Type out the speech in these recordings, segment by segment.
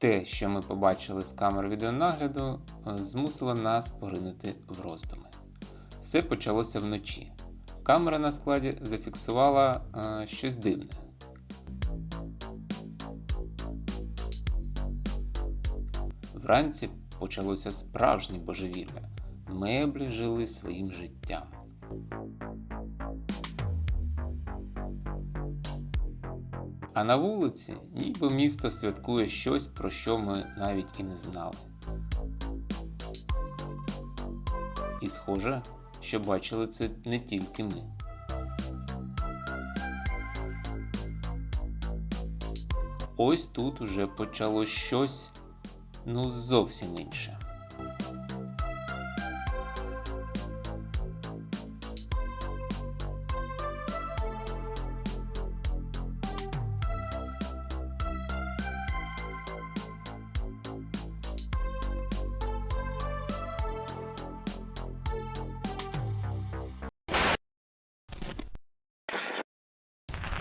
Те, що ми побачили з камер відеонагляду, е, змусило нас поринути в роздуми. Все почалося вночі. Камера на складі зафіксувала е, щось дивне. Вранці почалося справжнє божевілля. Меблі жили своїм життям. А на вулиці ніби місто святкує щось, про що ми навіть і не знали. І схоже, що бачили це не тільки ми. Ось тут уже почало щось ну зовсім інше.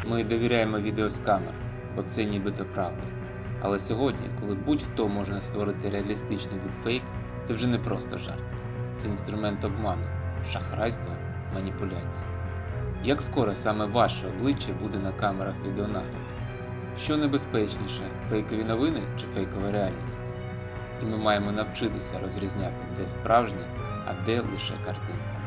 Ми довіряємо відео з камер, бо це нібито правда. Але сьогодні, коли будь-хто може створити реалістичний дипфейк, це вже не просто жарт. Це інструмент обману, шахрайства, маніпуляцій. Як скоро саме ваше обличчя буде на камерах відеонагляду? Що небезпечніше, фейкові новини чи фейкова реальність? І ми маємо навчитися розрізняти, де справжнє, а де лише картинка.